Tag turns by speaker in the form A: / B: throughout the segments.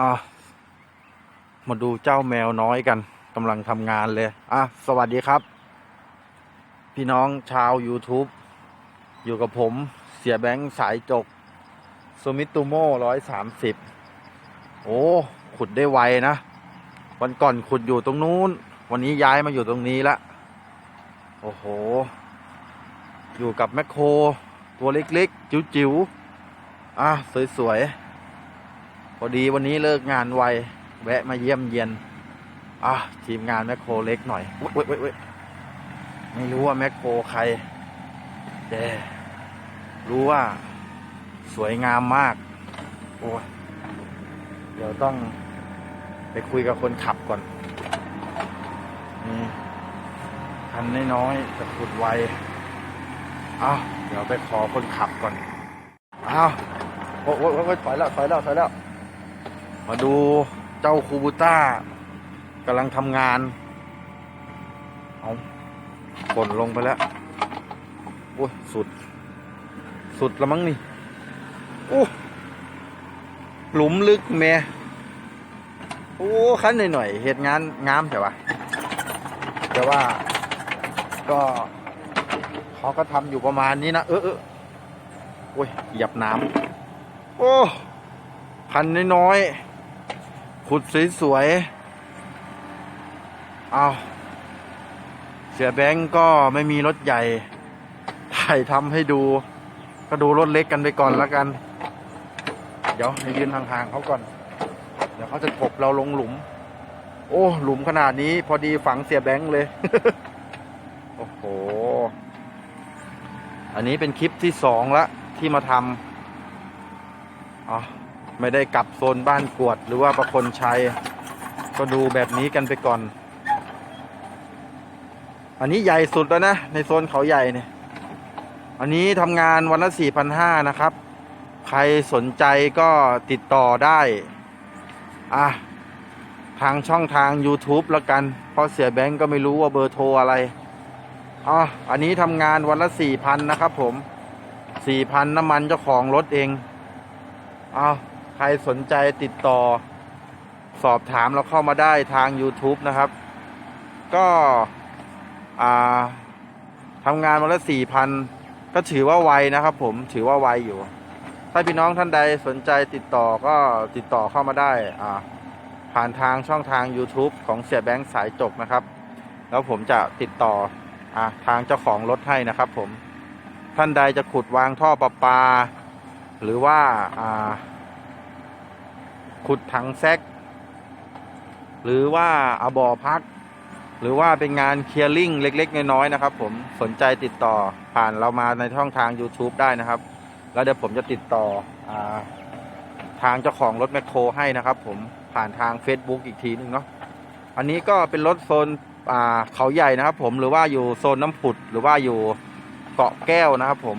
A: อะมาดูเจ้าแมวน้อยกันกำลังทำงานเลย อะ สวัสดีครับ พี่น้องชาว YouTube อยู่กับผมเสียแบงค์สายจกสมิตูโม่ร้อยสามสิบโอ้ ขุดได้ไวนะ วันก่อนขุดอยู่ตรงนู้น วันนี้ย้ายมาอยู่ตรงนี้ละ โอ้โห อยู่กับแมคโคร ตัวเล็กๆ จิ๋วๆ อะ สวยๆ อดีวันนี้เลิกงานไว แวะมาเยี่ยมเยียนอะทีมงานแมคโครเล็กหน่อยเว้ยเว้ยเว้ยไม่รู้ว่าแมคโครใคร แต่รู้ว่าสวยงามมาก โอ้ยเดี๋ยวต้องไปคุยกับคนขับก่อนนี่คันน้อยๆแต่ขุดไวอ้าวเดี๋ยวไปขอคนขับก่อนอ้าวโอ้ยโอ้ยถอยแล้วถอยแล้วถอยแล้ว มาดูเจ้าคูบูต้ากำลังทำงาน เอากดลงไปแล้ว โอ้ย สุด สุดละมั้งนี่ โอ้ หลุมลึกแม่ โอ้คันหน่อยๆเหตุงานงามแต่ว่าแต่ว่า ก็เขาก็ทำอยู่ประมาณนี้นะ เออเออโอ้ย หยียบน้ำโอ้ คันน้อยๆ ขุดสวยๆเอาเสียแบงก์ก็ไม่มีรถใหญ่ ถ่ายทำให้ดู ก็ดูรถเล็กกันไปก่อนแล้วกัน เดี๋ยวให้ยืนห่างๆเขาก่อน เดี๋ยวเขาจะกบเราลงหลุม โอ้ หลุมขนาดนี้ พอดีฝังเสียแบงค์เลย โอ้โห อันนี้เป็นคลิปที่สองละที่มาทำอ๋อ ไม่ได้กลับโซนบ้านกวดหรือว่าประคนชัย ก็ดูแบบนี้กันไปก่อน อันนี้ใหญ่สุดแล้วนะ ในโซนเขาใหญ่เนี่ย อันนี้ทำงานวันละสี่พันห้านะครับ ใครสนใจก็ติดต่อได้ อะ ทางช่องทาง YouTube แล้วกัน เพราะเสียแบงก์ก็ไม่รู้ว่าเบอร์โทรอะไรอ๋ออันนี้ทำงานวันละสี่พันนะครับผมสี่พันน้ำมันเจ้าของรถเอง เอา ใครสนใจติดต่อ สอบถามเราเข้ามาได้ทาง YouTube นะครับ ก็ทำงานวันละสี่พันก็ถือว่าไวนะครับผมถือว่าไวอยู่ ถ้าพี่น้องท่านใดสนใจติดต่อก็ติดต่อเข้ามาได้ผ่านทางช่องทาง YouTube ของเสียแบงค์สายจกนะครับ แล้วผมจะติดต่ออทางเจ้าของรถให้นะครับผมท่านใดจะขุดวางท่อประปา หรือว่าอ่า ขุดถังแซก หรือว่าอาบอพัก หรือว่าเป็นงานเคลียร์ลิงเล็ก ๆ น้อยๆนะครับ ผมสนใจติดต่อผ่านเรามาในช่องทาง YouTube ได้นะครับ แล้วเดี๋ยวผมจะติดต่ออทางเจ้าของรถแมคโครให้นะครับ ผมผ่านทาง Facebook อีกทีหนึงเนาะอันนี้ก็เป็นรถโซนเขาใหญ่นะครับ ผมหรือว่าอยู่โซนน้ำผุดหรือว่าอยู่เกาะแก้วนะครับ ผม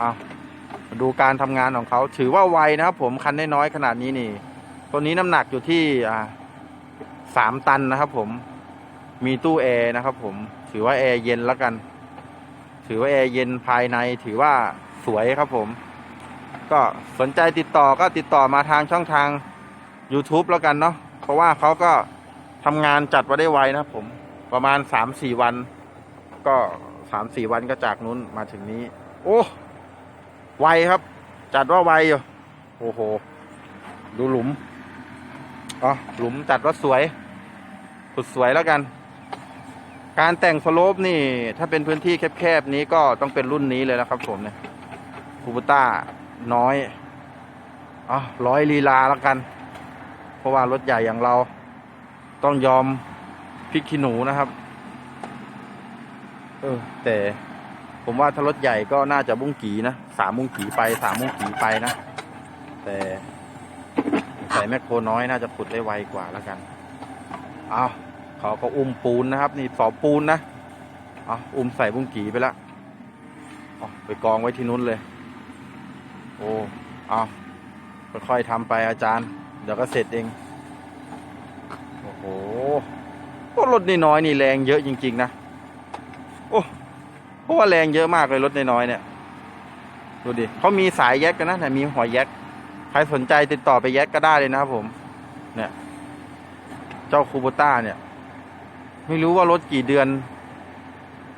A: อ่ามา ดูการทำงานของเขาถือว่าไวนะครับผมคันน้อยๆขนาดนี้นี่ ตัวนี้น้ำหนักอยู่ที่สามตันนะครับผมมีตู้แอร์นะครับผมถือว่าแอร์เย็นแล้วกัน ถือว่าแอร์เย็นภายในถือว่าสวยครับผม ก็สนใจติดต่อก็ติดต่อมาทางช่องทาง YouTube แล้วกันเนาะเพราะว่าเขาก็ทำงานจัดมาได้ไวนะครับผมประมาณสามสี่วัน ก็สามสี่วันก็จากนู้นมาถึงนี้ โอ้ ไวครับ จัดว่าไวอยู่โอ้โห ดูหลุมอ๋อหลุมจัดว่าสวยสุดสวยแล้วกัน การแต่งสโลปนี่ ถ้าเป็นพื้นที่แคบๆนี้ก็ต้องเป็นรุ่นนี้เลยนะครับ ผมเนี่ยคูบูต้าน้อยอ๋อร้อยลีลาแล้วกัน เพราะว่ารถใหญ่อย่างเรา ต้องยอมพริกขี้หนูนะครับ เออแต่ ผมว่าถ้ารถใหญ่ก็น่าจะบุ้งกีนะสามบุ้งกีไปสามบุ้งกีไปนะ แต่ใส่แมคโครน้อยน่าจะขุดได้ไวกว่าแล้วกัน เอาเขาก็อุ้มปูนนะครับ นี่สอบปูนนะเอาอุ้มใส่บุ้งกีไปละเอาไปกองไว้ที่นู้นเลย โอ้เอาค่อยๆทำไปอาจารย์ เดี๋ยวก็เสร็จเอง โอ้โหโอ้รถน้อยนี่แรงเยอะจริง ๆ นะ โอ้ เพราะว่าแรงเยอะมากเลยรถน้อยๆเนี่ย ดูดิเขามีสายแยกกันนะแต่มีหัวแยกใครสนใจติดต่อไปแยกก็ได้เลยนะครับผม เนี่ย เจ้าคูโบต้าเนี่ย ไม่รู้ว่ารถกี่เดือน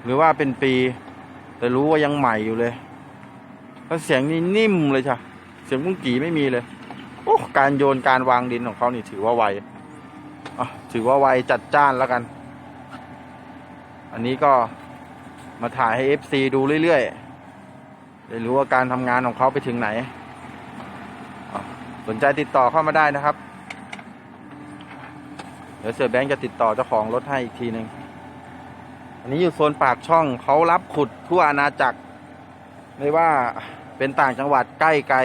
A: หรือว่าเป็นปี แต่รู้ว่ายังใหม่อยู่เลยแล้วเสียงนี่นิ่มเลยจ้ะเสียงกุ้งกี่ไม่มีเลยโอ้การโยนการวางดินของเขานี่ถือว่าไวอะถือว่าไวจัดจ้านแล้วกัน อันนี้ก็ มาถ่ายให้ FC ดูเรื่อยๆ ได้รู้ว่าการทำงานของเขาไปถึงไหน สนใจติดต่อเข้ามาได้นะครับ เดี๋ยวเสือแบงค์จะติดต่อเจ้าของรถให้อีกทีหนึ่งอันนี้อยู่โซนปากช่องเขารับขุดทั่วอาณาจักร ไม่ว่าเป็นต่างจังหวัดใกล้ไกล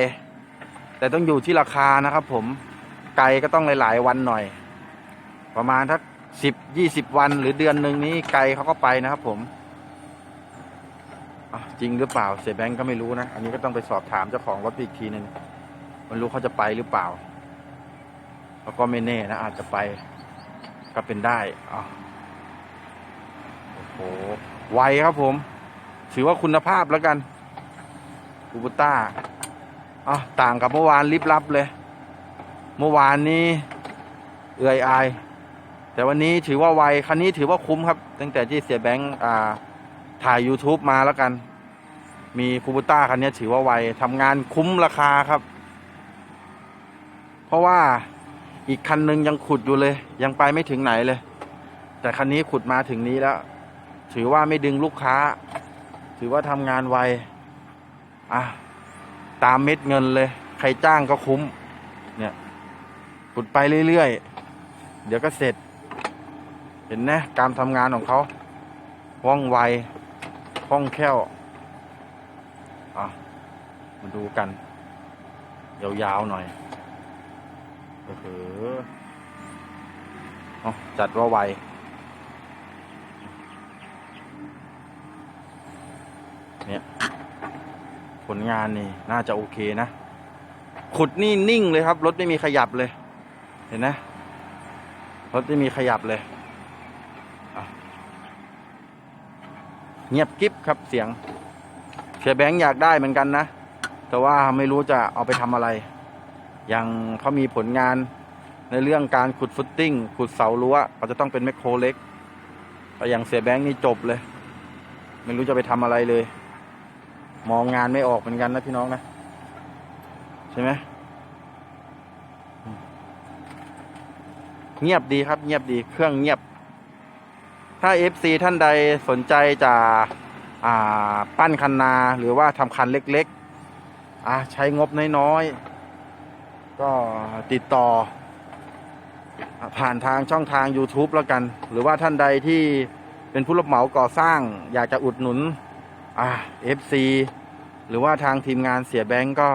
A: แต่ต้องอยู่ที่ราคานะครับผม ไกลก็ต้องหลาย ๆ วันหน่อย ประมาณทักสิบยี่สิบวันหรือเดือนหนึ่งนี้ไกลเขาก็ไปนะครับผม จริงหรือเปล่าเสียแบงก์ก็ไม่รู้นะ อันนี้ก็ต้องไปสอบถามเจ้าของรถอีกทีหนึ่งมันรู้เขาจะไปหรือเปล่า แล้วก็ไม่แน่นะ อาจจะไปก็เป็นได้อโอ้โหไวครับผม ถือว่าคุณภาพแล้วกันคูบูต้าอะต่างกับเมื่อวานลิบลับเลย เมื่อวานนี้เอื่อยอาย แต่วันนี้ถือว่าไวคันนี้ถือว่าคุ้มครับ ตั้งแต่ที่เสียแบงค์อ่าถ่าย YouTube มาแล้วกัน มีคูบูต้าคันนี้ถือว่าไวทำงานคุ้มราคาครับ เพราะว่าอีกคันหนึ่งยังขุดอยู่เลย ยังไปไม่ถึงไหนเลย แต่คันนี้ขุดมาถึงนี้แล้ว ถือว่าไม่ดึงลูกค้า ถือว่าทำงานไวอะตามเม็ดเงินเลย ใครจ้างก็คุ้ม เนี่ยขุดไปเรื่อยๆ เดี๋ยวก็เสร็จ เห็นนะการทำงานของเขาว่องไวคล่องแคล่ว มาดูกัน ยาวๆหน่อยโอ้โหเอจัดว่าไวเนี่ยผลงานนี่ น่าจะโอเคนะ ขุดนี่นิ่งเลยครับ รถไม่มีขยับเลย เห็นนะรถไม่มีขยับเลย เงียบกิ๊บครับเสียงเสียแบงค์อยากได้เหมือนกันนะ แต่ว่าไม่รู้จะเอาไปทำอะไร อยังเขามีผลงานในเรื่องการขุดฟุตติ้งขุดเสารั้วเขาจะต้องเป็นแมคโครเล็กแต่อย่างเสียแบงค์นี่จบเลย ไม่รู้จะไปทำอะไรเลย มองงานไม่ออกเหมือนกันนะพี่น้องนะ ใช่ไหมเงียบดีครับ เงียบดีเครื่องเงียบ ถ้า FC ท่านใดสนใจจะปั้นคันนาหรือว่าทำคันเล็กๆ อ่าใช้งบน้อยๆ ก็ติดต่อ ผ่านทางช่องทาง YouTube แล้วกัน หรือว่าท่านใดที่เป็นผู้รับเหมาก่อสร้าง อยากจะอุดหนุนอ่า FC หรือว่าทางทีมงานเสียแบงก์ก็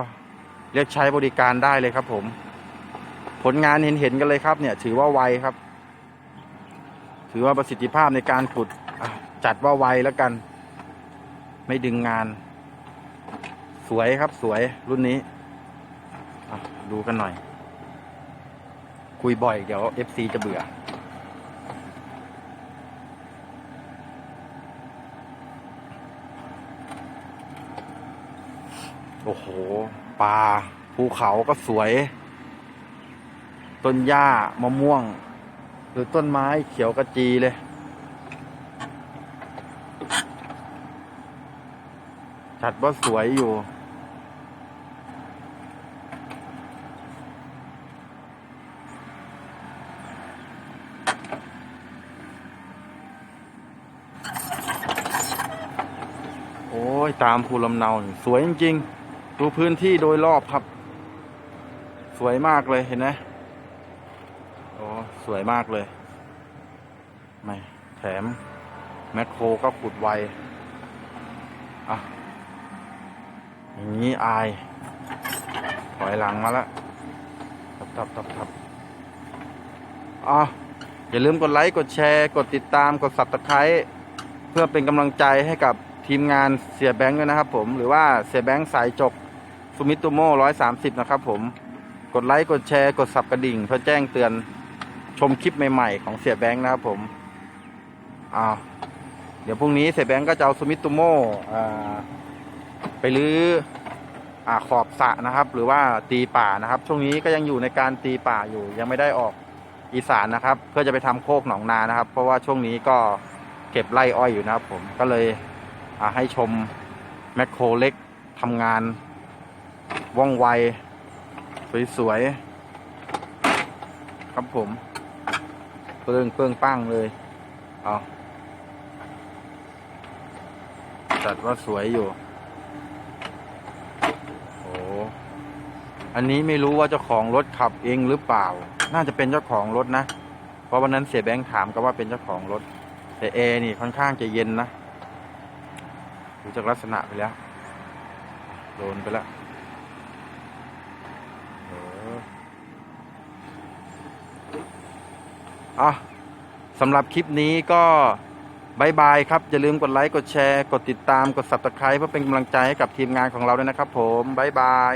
A: เรียกใช้บริการได้เลยครับผม ผลงานเห็นๆกันเลยครับเนี่ย ถือว่าไวครับ ถือว่าประสิทธิภาพในการขุดจัดว่าไวแล้วกัน ไม่ดึงงาน สวยครับสวยรุ่นนี้ดูกันหน่อย คุยบ่อยเดี๋ยว FC จะเบื่อ โอ้โหป่าภูเขาก็สวย ต้นหญ้ามะม่วง หรือต้นไม้เขียวกระจีเลยจัดว่าสวยอยู่ ตามภูลำเนาสวยจริงๆ ดูพื้นที่โดยรอบครับ สวยมากเลยเห็นไหมโอ้สวยมากเลยไม่แถม แมคโครก็ขุดไวอะอย่างนี้อาย ถอยหลังมาแล้วทับทับทับทับอะอย่าลืมกดไลค์ กดแชร์ กดติดตาม กด subscribe เพื่อเป็นกำลังใจให้กับ ทีมงานเสียแบงค์ด้วยนะครับผมหรือว่าเสียแบงค์สายจกสุมิตุโม่ร้อยสามสิบนะครับผมกดไลค์กดแชร์กดสับกระดิ่งเพื่อแจ้งเตือนชมคลิปใหม่ๆ ของเสียแบงค์นะครับผมอ้าวเดี๋ยวพรุ่งนี้เสียแบงค์ก็จะเอาสุมิตุโม่ไปรื้ออขอบสะนะครับ หรือว่าตีป่านะครับ ช่วงนี้ก็ยังอยู่ในการตีป่าอยู่ ยังไม่ได้ออกอีสานนะครับ เพื่อจะไปทำโคกหนองนานะครับ เพราะว่าช่วงนี้ก็เก็บไร่อ้อยอยู่นะครับผมก็เลย ให้ชมแมคโครเล็กทำงาน ว่องไว สวย ๆ ครับผมเปลืองเปลืองปั้งเลยเอาจัดว่าสวยอยู่โอ้อันนี้ไม่รู้ว่าเจ้าของรถขับเองหรือเปล่า น่าจะเป็นเจ้าของรถนะ เพราะวันนั้นเสียแบงค์ถามก็ว่าเป็นเจ้าของรถ แต่แอนี่ค่อนข้างจะเย็นนะ ดูจากลักษณะไปแล้ว โดนไปแล้วเอออะสำหรับคลิปนี้ก็บายบายครับ อย่าลืมกดไลค์ กดแชร์ กดติดตาม กด subscribe เพื่อเป็นกำลังใจให้กับทีมงานของเราด้วยนะครับผมบายบาย